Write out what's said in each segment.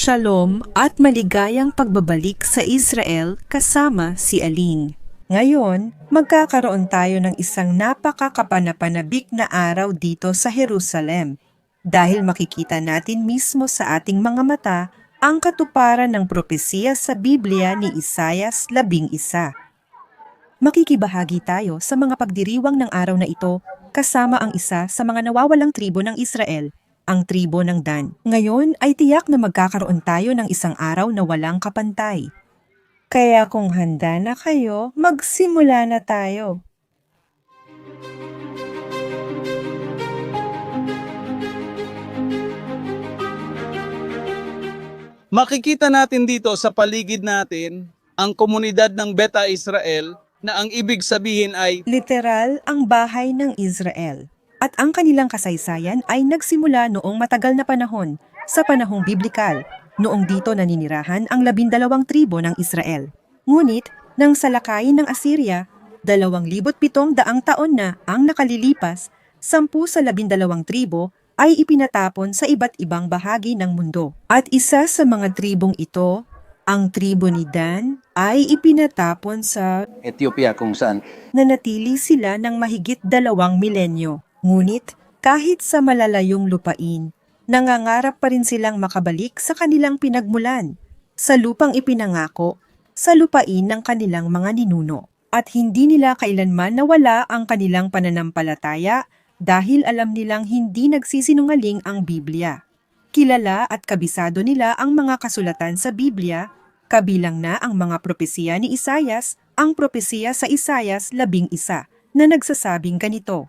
Shalom at maligayang pagbabalik sa Israel kasama si Aline. Ngayon, magkakaroon tayo ng isang napakakapanapanabik na araw dito sa Jerusalem dahil makikita natin mismo sa ating mga mata ang katuparan ng propesiya sa Biblia ni Isayas 11. Makikibahagi tayo sa mga pagdiriwang ng araw na ito kasama ang isa sa mga nawawalang tribo ng Israel, ang tribo ng Dan. Ngayon ay tiyak na magkakaroon tayo ng isang araw na walang kapantay. Kaya kung handa na kayo, magsimula na tayo. Makikita natin dito sa paligid natin ang komunidad ng Beta Israel na ang ibig sabihin ay Literal ang bahay ng Israel. At ang kanilang kasaysayan ay nagsimula noong matagal na panahon, sa panahong biblikal, noong dito naninirahan ang labindalawang tribo ng Israel. Ngunit, nang salakayin ng Assyria, dalawang libot pitong daang taon na ang nakalilipas, sampu sa labindalawang tribo ay ipinatapon sa iba't ibang bahagi ng mundo. At isa sa mga tribong ito, ang tribo ni Dan, ay ipinatapon sa Ethiopia kung saan nanatili sila ng mahigit dalawang milenyo. Ngunit kahit sa malalayong lupain, nangangarap pa rin silang makabalik sa kanilang pinagmulan, sa lupang ipinangako, sa lupain ng kanilang mga ninuno. At hindi nila kailanman nawala ang kanilang pananampalataya dahil alam nilang hindi nagsisinungaling ang Biblia. Kilala at kabisado nila ang mga kasulatan sa Biblia, kabilang na ang mga propesiya ni Isayas, ang propesiya sa Isayas 11 na nagsasabing ganito.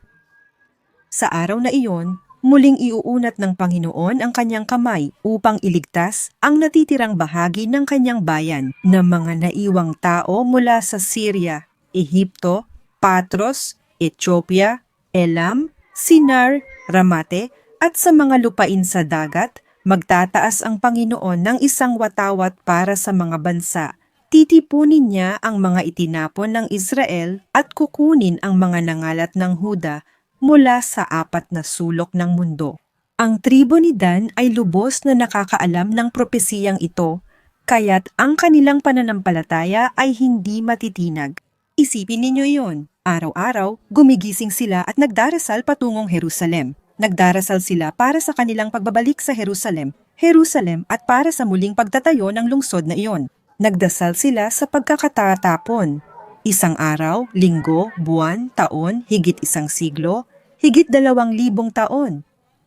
Sa araw na iyon, muling iuunat ng Panginoon ang kanyang kamay upang iligtas ang natitirang bahagi ng kanyang bayan na mga naiwang tao mula sa Syria, Ehipto, Patros, Ethiopia, Elam, Sinar, Ramate at sa mga lupain sa dagat, magtataas ang Panginoon ng isang watawat para sa mga bansa. Titipunin niya ang mga itinapon ng Israel at kukunin ang mga nangalat ng Huda mula sa apat na sulok ng mundo. Ang tribo ni Dan ay lubos na nakakaalam ng propesiyang ito, kaya't ang kanilang pananampalataya ay hindi matitinag. Isipin ninyo yon. Araw-araw, gumigising sila at nagdarasal patungong Jerusalem. Nagdarasal sila para sa kanilang pagbabalik sa Jerusalem, Jerusalem at para sa muling pagtatayo ng lungsod na iyon. Nagdasal sila sa pagkakatatapon. Isang araw, linggo, buwan, taon, higit isang siglo, higit dalawang libong taon.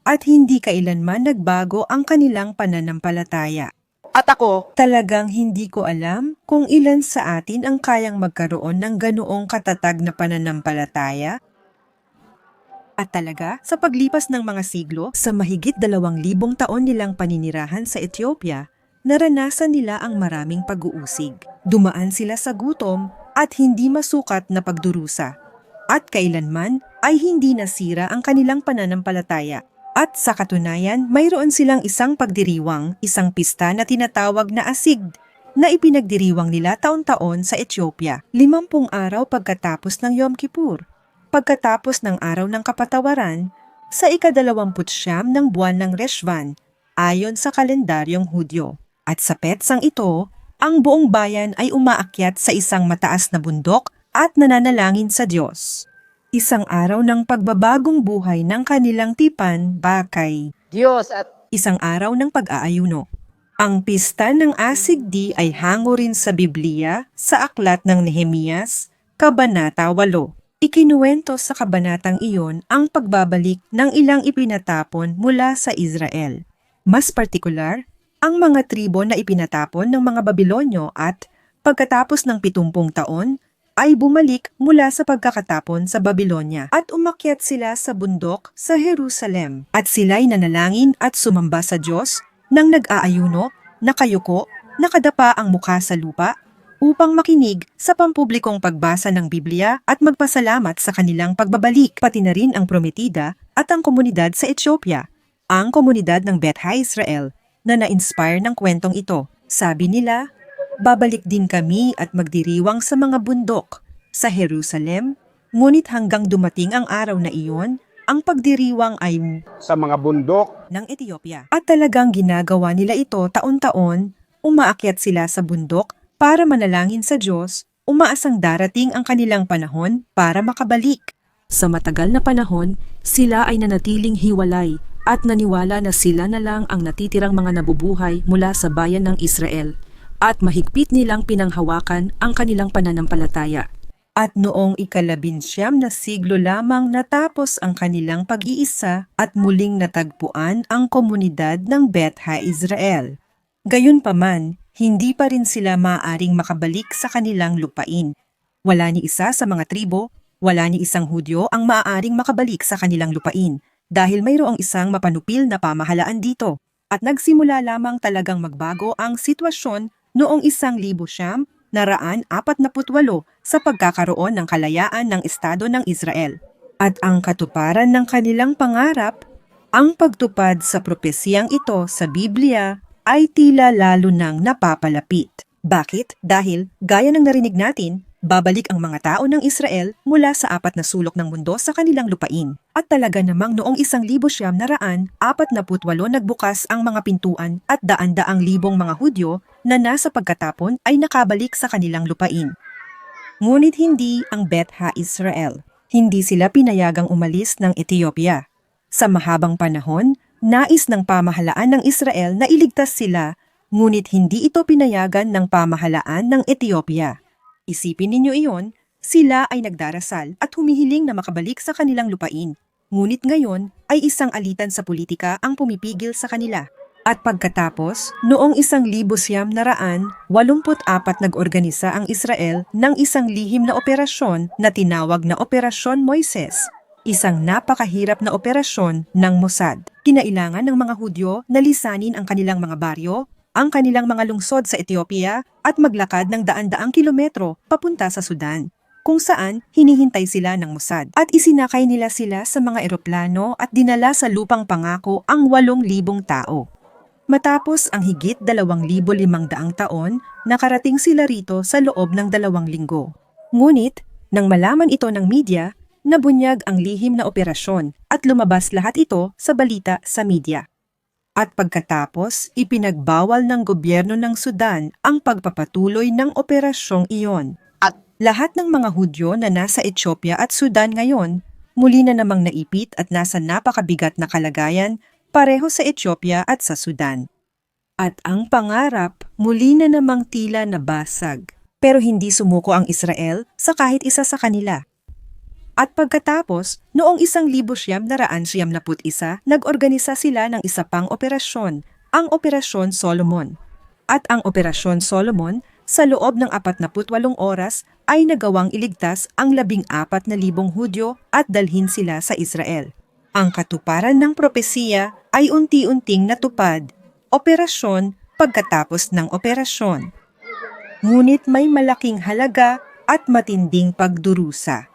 At hindi kailanman nagbago ang kanilang pananampalataya. at ako Talagang hindi ko alam kung ilan sa atin ang kayang magkaroon ng ganoong katatag na pananampalataya. At talaga, sa paglipas ng mga siglo, sa mahigit dalawang libong taon nilang paninirahan sa Ethiopia, naranasan nila ang maraming pag-uusig. Dumaan sila sa gutom at hindi masukat na pagdurusa. At kailanman ay hindi nasira ang kanilang pananampalataya. At sa katunayan, mayroon silang isang pagdiriwang, isang pista na tinatawag na asigd, na ipinagdiriwang nila taon-taon sa Ethiopia, limampung araw pagkatapos ng Yom Kippur. Pagkatapos ng araw ng kapatawaran, sa ikadalawamput siyam ng buwan ng Reshvan, ayon sa kalendaryong Hudyo. At sa petsang ito, ang buong bayan ay umaakyat sa isang mataas na bundok at nananalangin sa Diyos. Isang araw ng pagbabagong buhay ng kanilang tipan, bakay Diyos at isang araw ng pag-aayuno. Ang pista ng Asigdi ay hango rin sa Biblia sa aklat ng Nehemias, Kabanata 8. Ikinuwento sa kabanatang iyon ang pagbabalik ng ilang ipinatapon mula sa Israel. Mas partikular, ang mga tribo na ipinatapon ng mga Babilonyo at pagkatapos ng 70 taon ay bumalik mula sa pagkakatapon sa Babylonia at umakyat sila sa bundok sa Jerusalem at sila'y nanalangin at sumamba sa Diyos nang nag-aayuno, nakayuko, nakadapa ang mukha sa lupa upang makinig sa pampublikong pagbasa ng Biblia at magpasalamat sa kanilang pagbabalik, pati na rin ang prometida at ang komunidad sa Ethiopia, ang komunidad ng Beth Israel na na-inspire ng kwentong ito. Sabi nila, babalik din kami at magdiriwang sa mga bundok sa Jerusalem, ngunit hanggang dumating ang araw na iyon, ang pagdiriwang ay sa mga bundok ng Ethiopia. At talagang ginagawa nila ito taon-taon, umaakyat sila sa bundok para manalangin sa Diyos, umaasang darating ang kanilang panahon para makabalik. Sa matagal na panahon, sila ay nanatiling hiwalay at naniwala na sila na lang ang natitirang mga nabubuhay mula sa bayan ng Israel at mahigpit nilang pinanghawakan ang kanilang pananampalataya. At noong ikalabinsyam na siglo lamang natapos ang kanilang pag-iisa at muling natagpuan ang komunidad ng Betha Israel. Gayunpaman, hindi pa rin sila maaaring makabalik sa kanilang lupain. Wala ni isa sa mga tribo, wala ni isang Hudyo ang maaaring makabalik sa kanilang lupain dahil mayroong isang mapanupil na pamahalaan dito. At nagsimula lamang talagang magbago ang sitwasyon noong isang libo siyam naraan apat na putwalo sa pagkakaroon ng kalayaan ng Estado ng Israel. At ang katuparan ng kanilang pangarap, ang pagtupad sa propesiyang ito sa Biblia ay tila lalo nang napapalapit. Bakit? Dahil, gaya ng narinig natin, babalik ang mga tao ng Israel mula sa apat na sulok ng mundo sa kanilang lupain. At talaga namang noong isang libo siyam na raan, apat na putwalo nagbukas ang mga pintuan at daan-daang libong mga Hudyo na nasa pagkatapon ay nakabalik sa kanilang lupain. Ngunit hindi ang Betha Israel. Hindi sila pinayagang umalis ng Ethiopia. Sa mahabang panahon, nais ng pamahalaan ng Israel na iligtas sila, ngunit hindi ito pinayagan ng pamahalaan ng Ethiopia. Isipin ninyo iyon, sila ay nagdarasal at humihiling na makabalik sa kanilang lupain. Ngunit ngayon ay isang alitan sa politika ang pumipigil sa kanila. At pagkatapos, noong isang libo siyam na raan, 84 nag-organisa ang Israel ng isang lihim na operasyon na tinawag na Operasyon Moises. Isang napakahirap na operasyon ng Mossad. Kinailangan ng mga Hudyo na lisanin ang kanilang mga baryo, ang kanilang mga lungsod sa Ethiopia at maglakad ng daan-daang kilometro papunta sa Sudan kung saan hinihintay sila ng Mossad at isinakay nila sila sa mga eroplano at dinala sa lupang pangako ang 8,000 tao. Matapos ang higit 2,500 taon, nakarating sila rito sa loob ng dalawang linggo. Ngunit, nang malaman ito ng media, nabunyag ang lihim na operasyon at lumabas lahat ito sa balita sa media. At pagkatapos, ipinagbawal ng gobyerno ng Sudan ang pagpapatuloy ng operasyong iyon. At- Lahat ng mga Hudyo na nasa Ethiopia at Sudan ngayon, muli na namang naipit at nasa napakabigat na kalagayan pareho sa Ethiopia at sa Sudan. At ang pangarap muli na namang tila nabasag. Pero hindi sumuko ang Israel sa kahit isa sa kanila. At pagkatapos, noong isang libo siyam na raan siyam na put isa, nag-organisa sila ng isa pang operasyon, ang Operasyon Solomon. At ang Operasyon Solomon, sa loob ng 48 oras ay nagawang iligtas ang labing apat na libong Hudyo at dalhin sila sa Israel. Ang katuparan ng propesiya ay unti-unting natupad, operasyon pagkatapos ng operasyon. Ngunit may malaking halaga at matinding pagdurusa.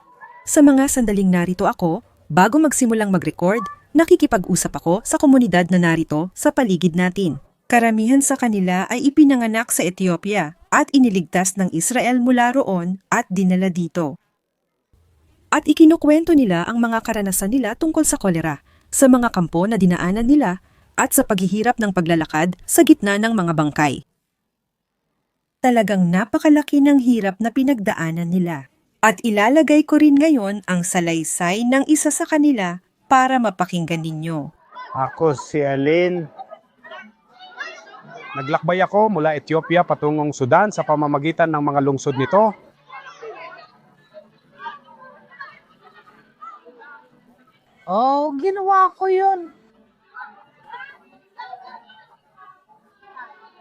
Sa mga sandaling narito ako, bago magsimulang mag-record, nakikipag-usap ako sa komunidad na narito sa paligid natin. Karamihan sa kanila ay ipinanganak sa Ethiopia at iniligtas ng Israel mula roon at dinala dito. At ikinukwento nila ang mga karanasan nila tungkol sa kolera, sa mga kampo na dinaanan nila at sa paghihirap ng paglalakad sa gitna ng mga bangkay. Talagang napakalaki ng hirap na pinagdaanan nila. At ilalagay ko rin ngayon ang salaysay ng isa sa kanila para mapakinggan ninyo. Ako si Alin. Naglakbay ako mula Ethiopia patungong Sudan sa pamamagitan ng mga lungsod nito. Oh, ginawa ko yun.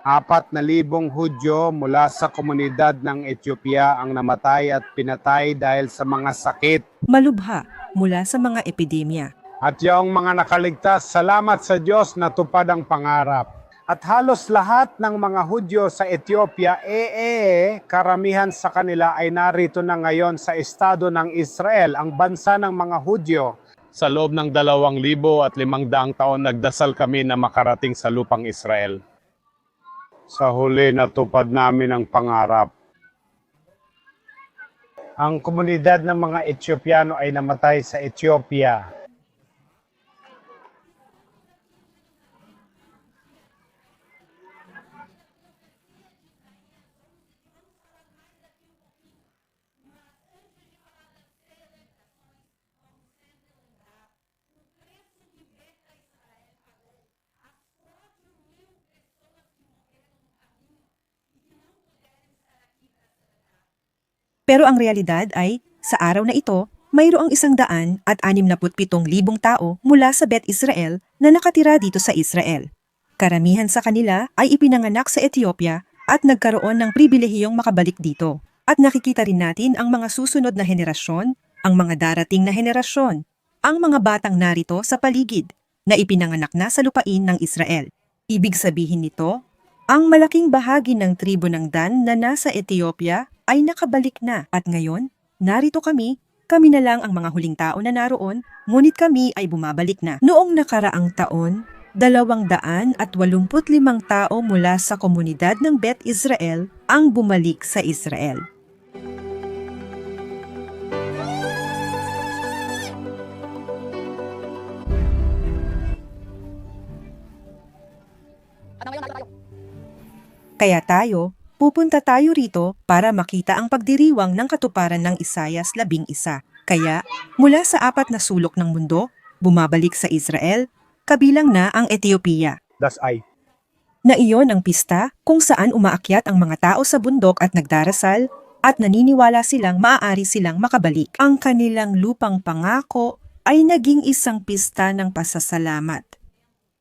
Apat na libong Hudyo mula sa komunidad ng Ethiopia ang namatay at pinatay dahil sa mga sakit. Malubha mula sa mga epidemya. At yung mga nakaligtas, salamat sa Diyos na tupad ang pangarap. At halos lahat ng mga Hudyo sa Ethiopia, ee, eh, karamihan sa kanila ay narito na ngayon sa estado ng Israel, ang bansa ng mga Hudyo. Sa loob ng dalawang libo at limang daang taon, nagdasal kami na makarating sa lupang Israel. Sa huli, natupad namin ang pangarap. Ang komunidad ng mga Etiopiano ay namatay sa Ethiopia. Pero ang realidad ay, sa araw na ito, mayroong isang daan at anim na putpitong libong tao mula sa Bet Israel na nakatira dito sa Israel. Karamihan sa kanila ay ipinanganak sa Ethiopia at nagkaroon ng pribilehiyong makabalik dito. At nakikita rin natin ang mga susunod na henerasyon, ang mga darating na henerasyon, ang mga batang narito sa paligid na ipinanganak na sa lupain ng Israel. Ibig sabihin nito, ang malaking bahagi ng tribo ng Dan na nasa Ethiopia ay nakabalik na at ngayon, narito kami, kami na lang ang mga huling tao na naroon, ngunit kami ay bumabalik na. Noong nakaraang taon, dalawang daan at walumput limang tao mula sa komunidad ng Bet Israel ang bumalik sa Israel. Kaya tayo, pupunta tayo rito para makita ang pagdiriwang ng katuparan ng Isayas labing isa. Kaya, mula sa apat na sulok ng mundo, bumabalik sa Israel, kabilang na ang Ethiopia. Das ay. Na iyon ang pista kung saan umaakyat ang mga tao sa bundok at nagdarasal at naniniwala silang maaari silang makabalik. Ang kanilang lupang pangako ay naging isang pista ng pasasalamat.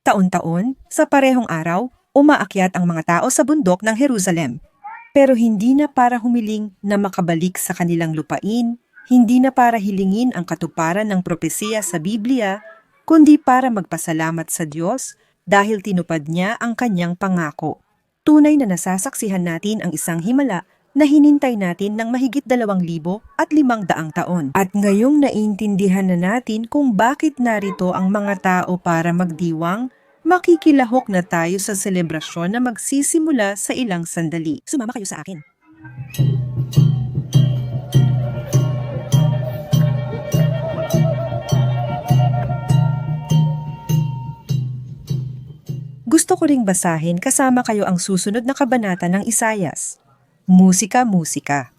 Taon-taon, sa parehong araw, umaakyat ang mga tao sa bundok ng Jerusalem. Pero hindi na para humiling na makabalik sa kanilang lupain, hindi na para hilingin ang katuparan ng propesiya sa Biblia, kundi para magpasalamat sa Diyos dahil tinupad niya ang kanyang pangako. Tunay na nasasaksihan natin ang isang himala na hinintay natin ng mahigit dalawang libo at limang daang taon. At ngayong naintindihan na natin kung bakit narito ang mga tao para magdiwang, makikilahok na tayo sa selebrasyon na magsisimula sa ilang sandali. Sumama kayo sa akin. Gusto ko ring basahin kasama kayo ang susunod na kabanata ng Isayas. Musika, musika.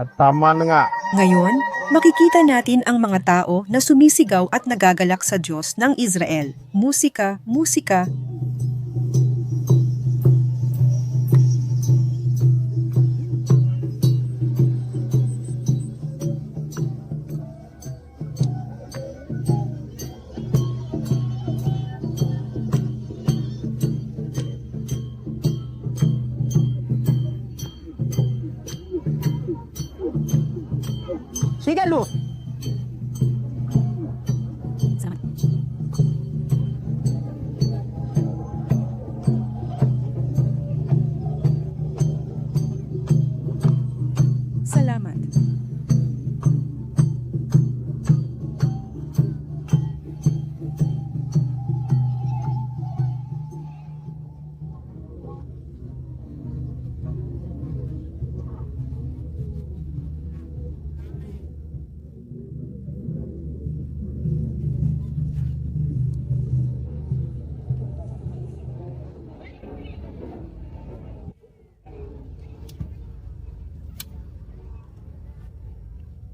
At tama na nga. Ngayon, makikita natin ang mga tao na sumisigaw at nagagalak sa Diyos ng Israel. Musika, musika. Sígalo.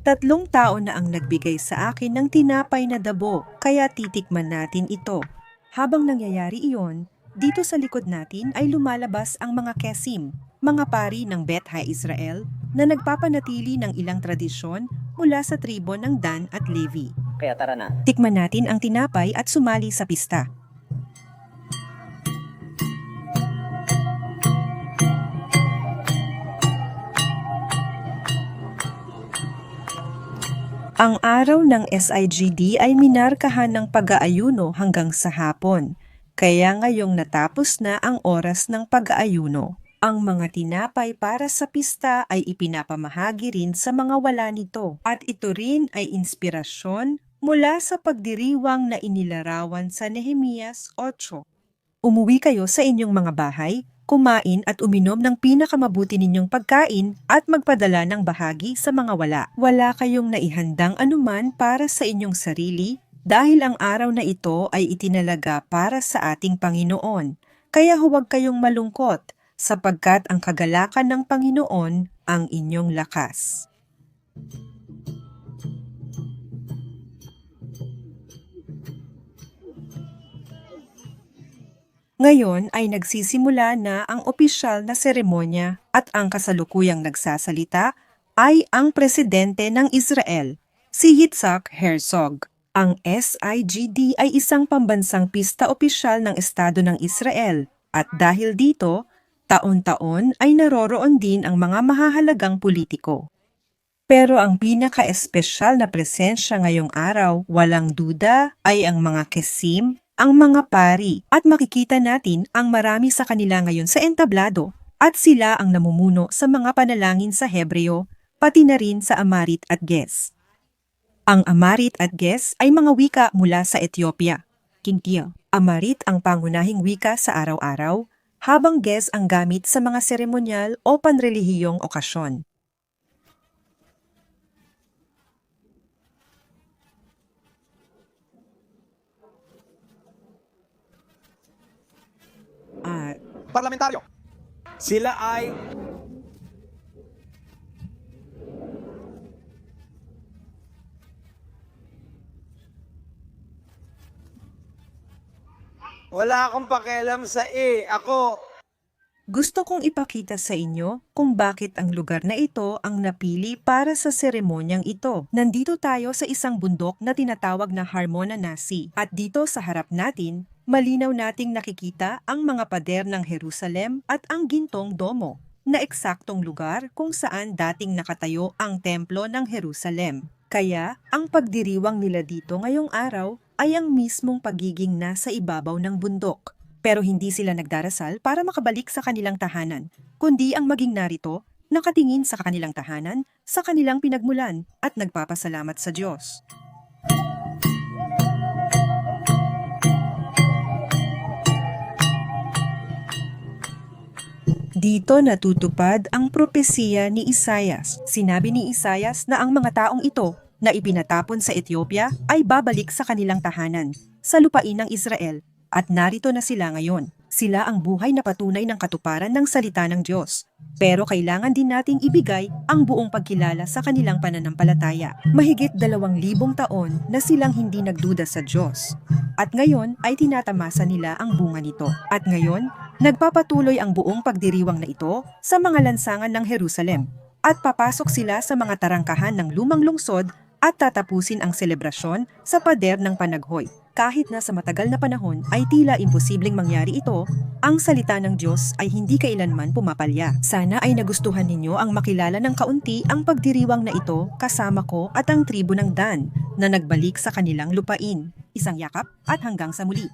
Tatlong tao na ang nagbigay sa akin ng tinapay na dabo, kaya titikman natin ito. Habang nangyayari iyon, dito sa likod natin ay lumalabas ang mga kesim, mga pari ng Bet Ha Israel na nagpapanatili ng ilang tradisyon mula sa tribo ng Dan at Levi. Kaya tara na. Tikman natin ang tinapay at sumali sa pista. Ang araw ng SIGD ay minarkahan ng pag-aayuno hanggang sa hapon, kaya ngayong natapos na ang oras ng pag-aayuno. Ang mga tinapay para sa pista ay ipinapamahagi rin sa mga wala nito at ito rin ay inspirasyon mula sa pagdiriwang na inilarawan sa Nehemias 8. Umuwi kayo sa inyong mga bahay, kumain at uminom ng pinakamabuti ninyong pagkain at magpadala ng bahagi sa mga wala. Wala kayong naihandang anuman para sa inyong sarili dahil ang araw na ito ay itinalaga para sa ating Panginoon. Kaya huwag kayong malungkot sapagkat ang kagalakan ng Panginoon ang inyong lakas. Ngayon ay nagsisimula na ang opisyal na seremonya at ang kasalukuyang nagsasalita ay ang presidente ng Israel, si Yitzhak Herzog. Ang SIGD ay isang pambansang pista opisyal ng Estado ng Israel at dahil dito, taon-taon ay naroroon din ang mga mahahalagang politiko. Pero ang pinaka-espesyal na presensya ngayong araw, walang duda, ay ang mga kesim, ang mga pari, at makikita natin ang marami sa kanila ngayon sa entablado, at sila ang namumuno sa mga panalangin sa Hebreo, pati na rin sa Amarit at Ges. Ang Amarit at Ges ay mga wika mula sa Ethiopia. Kintiya. Amarit ang pangunahing wika sa araw-araw, habang Ges ang gamit sa mga seremonyal o panrelihiyong okasyon. Parlamentaryo. Sila ay Wala akong pakialam sa E. Ako, Gusto kong ipakita sa inyo kung bakit ang lugar na ito ang napili para sa seremonyang ito. Nandito tayo sa isang bundok na tinatawag na Harmona Nasi at dito sa harap natin, malinaw nating nakikita ang mga pader ng Jerusalem at ang gintong domo na eksaktong lugar kung saan dating nakatayo ang templo ng Jerusalem. Kaya, ang pagdiriwang nila dito ngayong araw ay ang mismong pagiging nasa ibabaw ng bundok. Pero hindi sila nagdarasal para makabalik sa kanilang tahanan, kundi ang maging narito, nakatingin sa kanilang tahanan, sa kanilang pinagmulan, at nagpapasalamat sa Diyos. Dito natutupad ang propesiya ni Isayas. Sinabi ni Isayas na ang mga taong ito na ipinatapon sa Ethiopia ay babalik sa kanilang tahanan, sa lupain ng Israel, at narito na sila ngayon. Sila ang buhay na patunay ng katuparan ng salita ng Diyos. Pero kailangan din nating ibigay ang buong pagkilala sa kanilang pananampalataya. Mahigit dalawang libong taon na silang hindi nagduda sa Diyos. At ngayon ay tinatamasa nila ang bunga nito. At ngayon, nagpapatuloy ang buong pagdiriwang na ito sa mga lansangan ng Jerusalem. At papasok sila sa mga tarangkahan ng lumang lungsod at tatapusin ang selebrasyon sa pader ng panaghoy. Kahit na sa matagal na panahon ay tila imposibleng mangyari ito, ang salita ng Diyos ay hindi kailanman pumapalya. Sana ay nagustuhan ninyo ang makilala ng kaunti ang pagdiriwang na ito kasama ko at ang tribo ng Dan na nagbalik sa kanilang lupain. Isang yakap at hanggang sa muli.